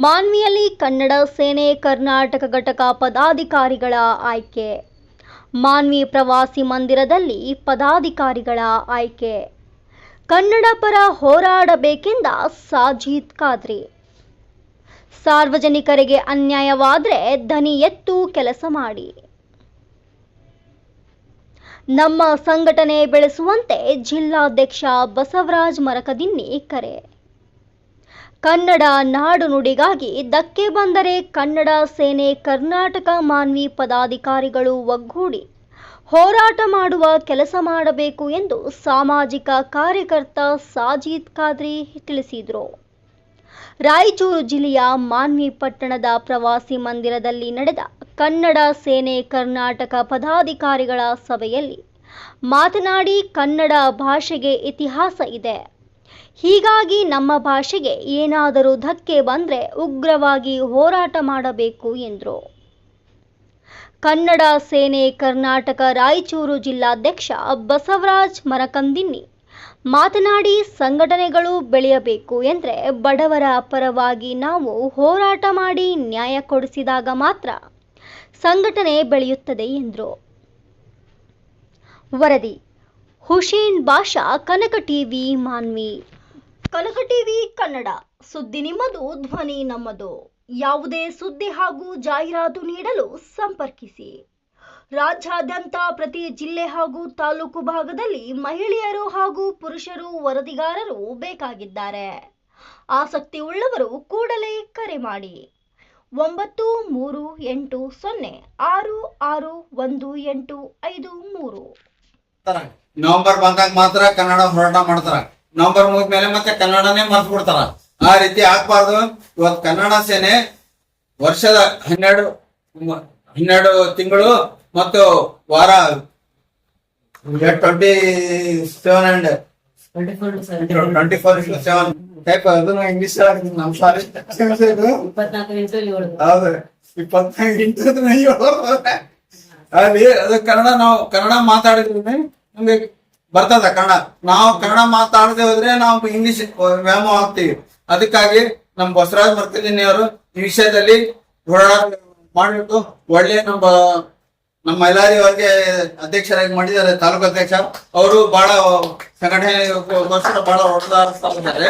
ಮಾನ್ವಿಯಲ್ಲಿ ಕನ್ನಡ ಸೇನೆ ಕರ್ನಾಟಕ ಘಟಕ ಪದಾಧಿಕಾರಿಗಳ ಆಯ್ಕೆ. ಮಾನ್ವಿ ಪ್ರವಾಸಿ ಮಂದಿರದಲ್ಲಿ ಪದಾಧಿಕಾರಿಗಳ ಆಯ್ಕೆ. ಕನ್ನಡ ಪರ ಹೋರಾಡಬೇಕೆಂದ ಸಾಜಿದ್ ಖಾದ್ರಿ. ಸಾರ್ವಜನಿಕರಿಗೆ ಅನ್ಯಾಯವಾದರೆ ಧನಿ ಎತ್ತು ಕೆಲಸ ಮಾಡಿ. ನಮ್ಮ ಸಂಘಟನೆ ಬೆಳೆಸುವಂತೆ ಜಿಲ್ಲಾಧ್ಯಕ್ಷ ಬಸವರಾಜ್ ಮರಕದಿನ್ನಿ ಕರೆ. ಕನ್ನಡ ನಾಡು ನುಡಿಗಾಗಿ ಧಕ್ಕೆ ಬಂದರೆ ಕನ್ನಡ ಸೇನೆ ಕರ್ನಾಟಕ ಮಾನ್ವಿ ಪದಾಧಿಕಾರಿಗಳು ಒಗ್ಗೂಡಿ ಹೋರಾಟ ಮಾಡುವ ಕೆಲಸ ಮಾಡಬೇಕು ಎಂದು ಸಾಮಾಜಿಕ ಕಾರ್ಯಕರ್ತ ಸಾಜಿದ್ ಖಾದ್ರಿ ತಿಳಿಸಿದರು. ರಾಯಚೂರು ಜಿಲ್ಲೆಯ ಮಾನ್ವಿ ಪಟ್ಟಣದ ಪ್ರವಾಸಿ ಮಂದಿರದಲ್ಲಿ ನಡೆದ ಕನ್ನಡ ಸೇನೆ ಕರ್ನಾಟಕ ಪದಾಧಿಕಾರಿಗಳ ಸಭೆಯಲ್ಲಿ ಮಾತನಾಡಿ ಕನ್ನಡ ಭಾಷೆಗೆ ಇತಿಹಾಸ ಇದೆ. ಹೀಗಾಗಿ ನಮ್ಮ ಭಾಷೆಗೆ ಏನಾದರೂ ಧಕ್ಕೆ ಬಂದರೆ ಉಗ್ರವಾಗಿ ಹೋರಾಟ ಮಾಡಬೇಕು ಎಂದರು. ಕನ್ನಡ ಸೇನೆ ಕರ್ನಾಟಕ ರಾಯಚೂರು ಜಿಲ್ಲಾಧ್ಯಕ್ಷ ಬಸವರಾಜ್ ಮರಕಂದಿನ್ನಿ, ಮಾತನಾಡಿ ಸಂಘಟನೆಗಳು ಬೆಳೆಯಬೇಕು ಎಂದರೆ ಬಡವರ ಪರವಾಗಿ ನಾವು ಹೋರಾಟ ಮಾಡಿ ನ್ಯಾಯ ಕೊಡಿಸಿದಾಗ ಮಾತ್ರ ಸಂಘಟನೆ ಬೆಳೆಯುತ್ತದೆ ಎಂದರು. ವರದಿ, ಹುಸೇನ್ ಬಾಷಾ, ಕನಕ ಟಿವಿ, ಮಾನ್ವಿ. ಕನಕ ಟಿವಿ ಕನ್ನಡ. ಸುದ್ದಿ ನಿಮ್ಮದು, ಧ್ವನಿ ನಮ್ಮದು. ಯಾವುದೇ ಸುದ್ದಿ ಹಾಗೂ ಜಾಹೀರಾತು ನೀಡಲು ಸಂಪರ್ಕಿಸಿ. ರಾಜ್ಯಾದ್ಯಂತ ಪ್ರತಿ ಜಿಲ್ಲೆ ಹಾಗೂ ತಾಲೂಕು ಭಾಗದಲ್ಲಿ ಮಹಿಳೆಯರು ಹಾಗೂ ಪುರುಷರು ವರದಿಗಾರರು ಬೇಕಾಗಿದ್ದಾರೆ. ಆಸಕ್ತಿ ಉಳ್ಳವರು ಕೂಡಲೇ ಕರೆ ಮಾಡಿ. ಒಂಬತ್ತು ಮೂರು ಎಂಟು ಸೊನ್ನೆ ಆರು ಆರು ಒಂದು ಎಂಟು ಐದು ಮೂರು. ನವೆಂಬರ್ ಬಂದಾಗ ಮಾತ್ರ ಕನ್ನಡ ಹೋರಾಟ ಮಾಡ್ತಾರ. ನವೆಂಬರ್ ಮುಗಿದ್ಮೇಲೆ ಮತ್ತೆ ಕನ್ನಡನೇ ಮರ್ತು ಬಿಡ್ತಾರ. ಆ ರೀತಿ ಆಗ್ಬಾರ್ದು. ಇವತ್ತು ಕನ್ನಡ ಸೇನೆ ವರ್ಷದ ಹನ್ನೆರಡು ಹನ್ನೆರಡು ತಿಂಗಳು ಮತ್ತು ವಾರ twenty seven and twenty four seven type ಅದನ್ನು ಇಂಗ್ಲಿಷ್ ನಮ್ ಸಾರಿ ಹೌದು. ಇಪ್ಪತ್ನಾಲ್ಕು ಇಂಟು ಅಲ್ಲಿ ಅದು ಕನ್ನಡ ನಾವು ಕನ್ನಡ ಮಾತಾಡಿದ್ರೆ ನಮ್ಗೆ ಬರ್ತದ ಕನ್ನಡ. ನಾವು ಕನ್ನಡ ಮಾತಾಡದೆ ಹೋದ್ರೆ ನಾವು ಇಂಗ್ಲಿಷ್ ವ್ಯಾಮೋ ಆಗ್ತೀವಿ ಅದಕ್ಕಾಗಿ ನಮ್ ಬಸವರಾಜ್ ಮರ್ಕಲಿನಿ ಅವರು ಈ ವಿಷಯದಲ್ಲಿ ಮಾಡಿಬಿಟ್ಟು ಒಳ್ಳೆ ನಮ್ಮ ನಮ್ಮ ಅವರಿಗೆ ಅಧ್ಯಕ್ಷರಾಗಿ ಮಾಡಿದ್ದಾರೆ, ತಾಲೂಕು ಅಧ್ಯಕ್ಷ. ಅವರು ಬಹಳ ಸಂಘಟನೆ ಬಹಳ ಹೊಡೆದಾಡ್ತಾ ಇದ್ದಾರೆ.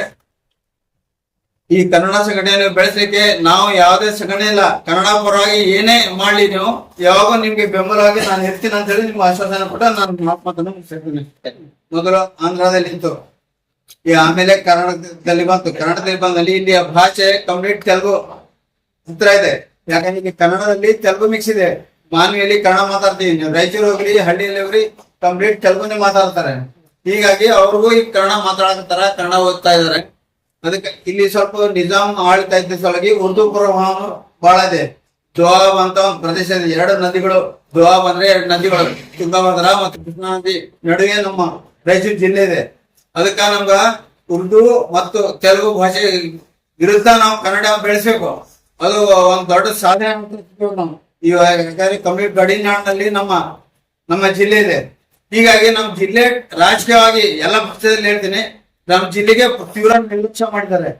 ಈ ಕನ್ನಡ ಸಂಘಟನೆ ಬೆಳೆಸಲಿಕ್ಕೆ ನಾವು ಯಾವುದೇ ಸಂಘಟನೆ ಇಲ್ಲ. ಕನ್ನಡ ಪರವಾಗಿ ಏನೇ ಮಾಡ್ಲಿ ನೀವು, ಯಾವಾಗ ನಿಮ್ಗೆ ಬೆಂಬಲವಾಗಿ ನಾನು ಇರ್ತೀನಿ ಅಂತ ಹೇಳಿ ನಿಮ್ಗೆ ಆಶ್ವಾಸನ ಕೊಟ್ಟ ನಾನು ಮಾತನ್ನು. ಮೊದಲು ಆಂಧ್ರದಲ್ಲಿ ಇತ್ತು ಈ ಆಮೇಲೆ ಕನ್ನಡದಲ್ಲಿ ಬಂತು. ಕನ್ನಡದಲ್ಲಿ ಬಂದಲ್ಲಿ ಇಲ್ಲಿಯ ಭಾಷೆ ಕಂಪ್ಲೀಟ್ ತೆಲುಗು ಹತ್ರ ಇದೆ. ಯಾಕಂದ್ರೆ ಕನ್ನಡದಲ್ಲಿ ತೆಲುಗು ಮಿಕ್ಸ್ ಇದೆ. ಮಾನವಿಯಲ್ಲಿ ಕನ್ನಡ ಮಾತಾಡ್ತೀವಿ ನೀವು ರಾಯಚೂರು ಹೋಗ್ಲಿ ಹಳ್ಳಿಯಲ್ಲಿ ಹೋಗ್ರಿ ಕಂಪ್ಲೀಟ್ ತೆಲುಗುನೇ ಮಾತಾಡ್ತಾರೆ. ಹೀಗಾಗಿ ಅವ್ರಿಗೂ ಈಗ ಕನ್ನಡ ಮಾತಾಡಕತ್ತಾರ ಕನ್ನಡ ಓದ್ತಾ ಇದಾರೆ ಅದಕ್ಕೆ ಇಲ್ಲಿ ಸ್ವಲ್ಪ ನಿಜಾಮ್ ಆಳ್ತಾ ಇದ್ದ ಸಲುವಾಗಿ ಉರ್ದು ಪ್ರಭಾವ ಬಹಳ ಇದೆ. ದೋವಾಬ್ ಅಂತ ಒಂದು ಪ್ರದೇಶ ಇದೆ. ಎರಡು ನದಿಗಳು ದೋವಾಬ್ ಅಂದ್ರೆ ಎರಡು ನದಿಗಳು. ತುಂಗಭದ್ರಾ ಮತ್ತು ಕೃಷ್ಣಾ ನದಿ ನಡುವೆ ನಮ್ಮ ರಾಯಚೂರು ಜಿಲ್ಲೆ ಇದೆ. ಅದಕ್ಕ ನಮ್ಗ ಉರ್ದು ಮತ್ತು ತೆಲುಗು ಭಾಷೆ ವಿರುದ್ಧ ನಾವು ಕನ್ನಡ ಬೆಳೆಸಬೇಕು. ಅದು ಒಂದು ದೊಡ್ಡ ಸಾಧನೆ ನಾವು ಇವಾಗ ಕಂಪ್ಲೀಟ್ ಗಡಿನಾಡಿನಲ್ಲಿ ನಮ್ಮ ನಮ್ಮ ಜಿಲ್ಲೆ ಇದೆ. ಹೀಗಾಗಿ ನಮ್ಮ ಜಿಲ್ಲೆ ರಾಜಕೀಯವಾಗಿ ಎಲ್ಲ ಪಕ್ಷದಲ್ಲಿ ಹೇಳ್ತೀನಿ. ನಮ್ಮ ಜಿಲ್ಲೆಗೆ ತೀವ್ರ ನಿರ್ಲಕ್ಷ್ಯ ಮಾಡಿದ್ದಾರೆ.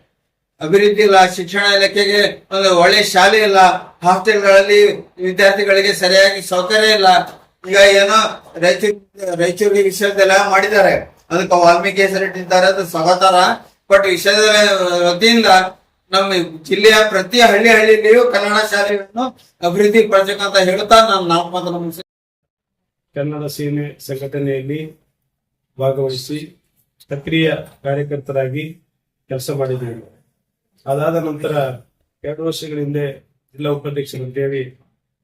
ಅಭಿವೃದ್ಧಿ ಇಲ್ಲ, ಶಿಕ್ಷಣ ಇಲಾಖೆಗೆ ಒಂದು ಒಳ್ಳೆ ಶಾಲೆ ಇಲ್ಲ, ಹಾಸ್ಟೆಲ್ಗಳಲ್ಲಿ ವಿದ್ಯಾರ್ಥಿಗಳಿಗೆ ಸರಿಯಾಗಿ ಸೌಕರ್ಯ ಇಲ್ಲ. ಈಗ ಏನೋ ರಾಯಚೂರು ರಾಯಚೂರಿಗೆ ವಿಶ್ವವಿದ್ಯಾಲಯ ಮಾಡಿದ್ದಾರೆ. ಅದಕ್ಕೆ ವಾಲ್ಮೀಕಿ ಹೆಸರಿಟ್ಟಿದ್ದಾರೆ ಅದು ಸ್ವಾಗತಾರ ಬಟ್ ವಿಶ್ವವಿದ್ಯಾಲಯ ವತಿಯಿಂದ ನಮ್ಮ ಜಿಲ್ಲೆಯ ಪ್ರತಿ ಹಳ್ಳಿ ಹಳ್ಳಿಯಲ್ಲಿಯೂ ಕನ್ನಡ ಶಾಲೆಯನ್ನು ಅಭಿವೃದ್ಧಿ ಪಡಿಸಬೇಕಂತ ಹೇಳ್ತಾ ನಾನು ನಾಮಪತ್ರ ಮುಗಿಸಿ ಕನ್ನಡ ಸೇನೆ ಸಂಘಟನೆಯಲ್ಲಿ ಭಾಗವಹಿಸಿ ಸಕ್ರಿಯ ಕಾರ್ಯಕರ್ತರಾಗಿ ಕೆಲಸ ಮಾಡಿದ್ದೇವೆ. ಅದಾದ ನಂತರ ಎರಡು ವರ್ಷಗಳ ಹಿಂದೆ ಜಿಲ್ಲಾ ಉಪಾಧ್ಯಕ್ಷರು ದೇವಿ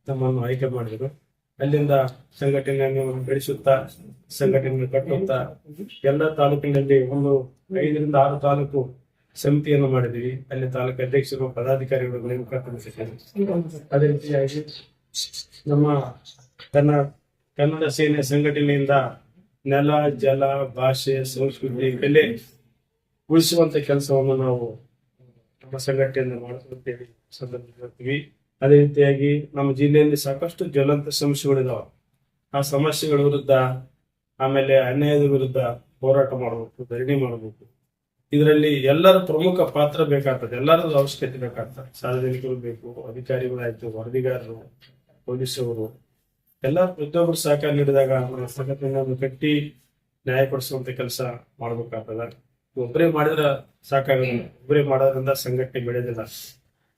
ನಮ್ಮನ್ನು ಆಯ್ಕೆ ಮಾಡಿದರು. ಅಲ್ಲಿಂದ ಸಂಘಟನೆಯನ್ನು ಬೆಳೆಸುತ್ತಾ, ಸಂಘಟನೆ ಕಟ್ಟುತ್ತಾ ಎಲ್ಲ ತಾಲೂಕಿನಲ್ಲಿ ಒಂದು ಐದರಿಂದ ಆರು ತಾಲೂಕು ಸಮಿತಿಯನ್ನು ಮಾಡಿದ್ವಿ ಅಲ್ಲಿ ತಾಲೂಕು ಅಧ್ಯಕ್ಷರು, ಪದಾಧಿಕಾರಿಗಳು ನೇಮಕ ಅದೇ ರೀತಿಯಾಗಿ ನಮ್ಮ ಕನ್ನಡ ಕನ್ನಡ ಸೇನೆ ಸಂಘಟನೆಯಿಂದ ನೆಲ, ಜಲ, ಭಾಷೆ, ಸಂಸ್ಕೃತಿ ಬೆಲೆ ಉಳಿಸುವಂತ ಕೆಲಸವನ್ನು ನಾವು ನಮ್ಮ ಸಂಘಟನೆಯಿಂದ ಮಾಡಿಕೊಳ್ತೇವೆ ಸಂದರ್ಭದಲ್ಲಿ ಅದೇ ರೀತಿಯಾಗಿ ನಮ್ಮ ಜಿಲ್ಲೆಯಲ್ಲಿ ಸಾಕಷ್ಟು ಜ್ವಲಂತ ಸಮಸ್ಯೆಗಳಿದಾವೆ ಆ ಸಮಸ್ಯೆಗಳ ವಿರುದ್ಧ, ಆಮೇಲೆ ಅನ್ಯಾಯದ ವಿರುದ್ಧ ಹೋರಾಟ ಮಾಡಬೇಕು, ಧರಣಿ ಮಾಡಬೇಕು. ಇದರಲ್ಲಿ ಎಲ್ಲರ ಪ್ರಮುಖ ಪಾತ್ರ ಬೇಕಾಗ್ತದೆ, ಎಲ್ಲರದ್ದು ಅವಶ್ಯಕತೆ ಬೇಕಾಗ್ತದೆ. ಸಾರ್ವಜನಿಕರು ಬೇಕು, ಅಧಿಕಾರಿಗಳಾಯ್ತು, ವರದಿಗಾರರು ಪೊಲೀಸವರು ಎಲ್ಲ ಪ್ರತಿಯೊಬ್ಬರು ಸಹಕಾರ ನೀಡಿದಾಗ ಸಂಘಟನೆಯನ್ನು ಕಟ್ಟಿ ನ್ಯಾಯಪಡಿಸುವಂತ ಕೆಲಸ ಮಾಡ್ಬೇಕಾಗ್ತದ. ಒಬ್ಬರೇ ಮಾಡಿದ್ರೆ ಸಾಕಾಗಲ್ಲ. ಒಬ್ಬರೇ ಮಾಡೋದ್ರಿಂದ ಸಂಘಟನೆ ಬೆಳೆದಿಲ್ಲ.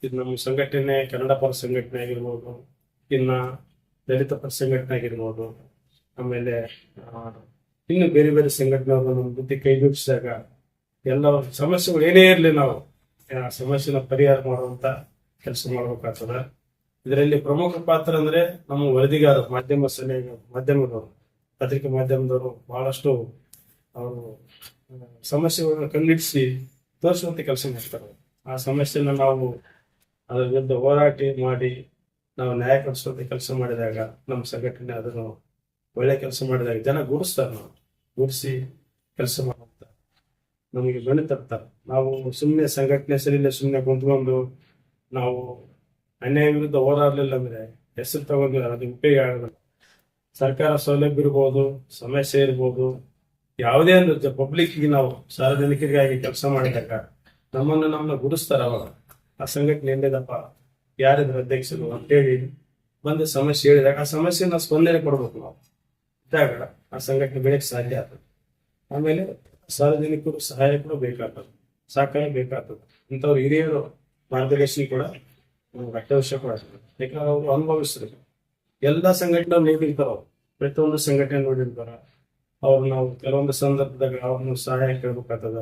ಇದು ನಮ್ಮ ಸಂಘಟನೆ ಕನ್ನಡ ಪರ ಸಂಘಟನೆ ಆಗಿರ್ಬೋದು, ಇನ್ನ ದಲಿತ ಪರ ಸಂಘಟನೆ ಆಗಿರ್ಬೋದು, ಆಮೇಲೆ ಇನ್ನು ಬೇರೆ ಬೇರೆ ಸಂಘಟನೆಗಳು ನಮ್ಮ ಬುದ್ಧಿ ಕೈ ಜೋಡಿಸಿದಾಗ ಎಲ್ಲ ಸಮಸ್ಯೆಗಳು ಏನೇ ಇರಲಿ ನಾವು, ಆ, ಸಮಸ್ಯೆನ ಪರಿಹಾರ ಮಾಡುವಂತ ಕೆಲಸ ಮಾಡ್ಬೇಕಾಗ್ತದ. ಇದರಲ್ಲಿ ಪ್ರಮುಖ ಪಾತ್ರ ಅಂದ್ರೆ ನಮ್ಮ ವರದಿಗಾರರು ಮಾಧ್ಯಮ ಸಲಹೆ, ಮಾಧ್ಯಮದವರು, ಪತ್ರಿಕೆ ಮಾಧ್ಯಮದವರು ಬಹಳಷ್ಟು ಅವರು ಸಮಸ್ಯೆಗಳನ್ನು ಕಂಡಿಡಿಸಿ ತೋರಿಸುವಂತ ಕೆಲಸ ಮಾಡ್ತಾರೆ. ಆ ಸಮಸ್ಯೆನ ನಾವು ಅದರ ವಿರುದ್ಧ ಹೋರಾಟ ಮಾಡಿ ನಾವು ನ್ಯಾಯ ಕೊಡಿಸುವಂತ ಕೆಲಸ ಮಾಡಿದಾಗ ನಮ್ಮ ಸಂಘಟನೆ ಅದನ್ನು ಒಳ್ಳೆ ಕೆಲಸ ಮಾಡಿದಾಗ ಜನ ಗುಡಿಸ್ತಾರೆ ನಾವು. ಗುಡಿಸಿ ಕೆಲಸ ಮಾಡುವಂತ ನಮಗೆ ಬೆಳೆ ತರ್ತಾರೆ ನಾವು ಸುಮ್ಮನೆ ಸಂಘಟನೆ ಸರಿಯಿಲ್ಲ ಸುಮ್ಮನೆ ಕುಂತ್ಕೊಂಡು ನಾವು ಅನ್ಯಾಯ ವಿರುದ್ಧ ಹೋರಾಡಲಿಲ್ಲ ಅಂದ್ರೆ ಹೆಸರು ತಗೊಂಡು ಅದು ಉಪಯೋಗ ಆಗಲ್ಲ. ಸರ್ಕಾರ ಸೌಲಭ್ಯ ಇರ್ಬೋದು, ಸಮಸ್ಯೆ ಇರ್ಬೋದು, ಯಾವುದೇ ಒಂದು ಪಬ್ಲಿಕ್ಗೆ ನಾವು ಸಾರ್ವಜನಿಕರಿಗಾಗಿ ಕೆಲಸ ಮಾಡಿದಾಗ ನಮ್ಮನ್ನು ನಮ್ಮನ್ನ ಗುಡಿಸ್ತಾರ ಅವಾಗ ಆ ಸಂಘಟನೆ ಎಂದೇದಪ್ಪ? ಯಾರಿದ್ರು ಅಧ್ಯಕ್ಷರು ಅಂತೇಳಿ ಬಂದು ಸಮಸ್ಯೆ ಹೇಳಿದಾಗ ಆ ಸಮಸ್ಯೆನ ಸ್ಪಂದನೆ ಕೊಡ್ಬೇಕು ನಾವು. ಇದ್ದಾಗ ಆ ಸಂಘಟನೆ ಬೆಳೆಯಕ್ಕೆ ಸಾಧ್ಯ ಆಗ್ತದೆ ಆಮೇಲೆ ಸಾರ್ವಜನಿಕರು ಸಹಾಯ ಕೂಡ ಬೇಕಾಗ್ತದೆ. ಸಹಕಾರ ಬೇಕಾಗ್ತದೆ. ಇಂಥವ್ರು ಹಿರಿಯರು ಮಾರ್ಗದರ್ಶಿ ಕೂಡ ಕೂಡ ಆಗ್ತದೆ ಯಾಕಂದ್ರೆ ಅವರು ಅನುಭವಿಸ್ತಾರೆ ಎಲ್ಲ ಸಂಘಟನೆ ನೋಡಿರ್ತಾರ ಪ್ರತಿಯೊಂದು ಸಂಘಟನೆ ನೋಡಿರ್ತಾರ. ಅವ್ರು ನಾವು ಕೆಲವೊಂದು ಸಂದರ್ಭದಾಗ ಅವ್ರನ್ನ ಸಹಾಯ ಕೇಳ್ಬೇಕಾಗ್ತದ.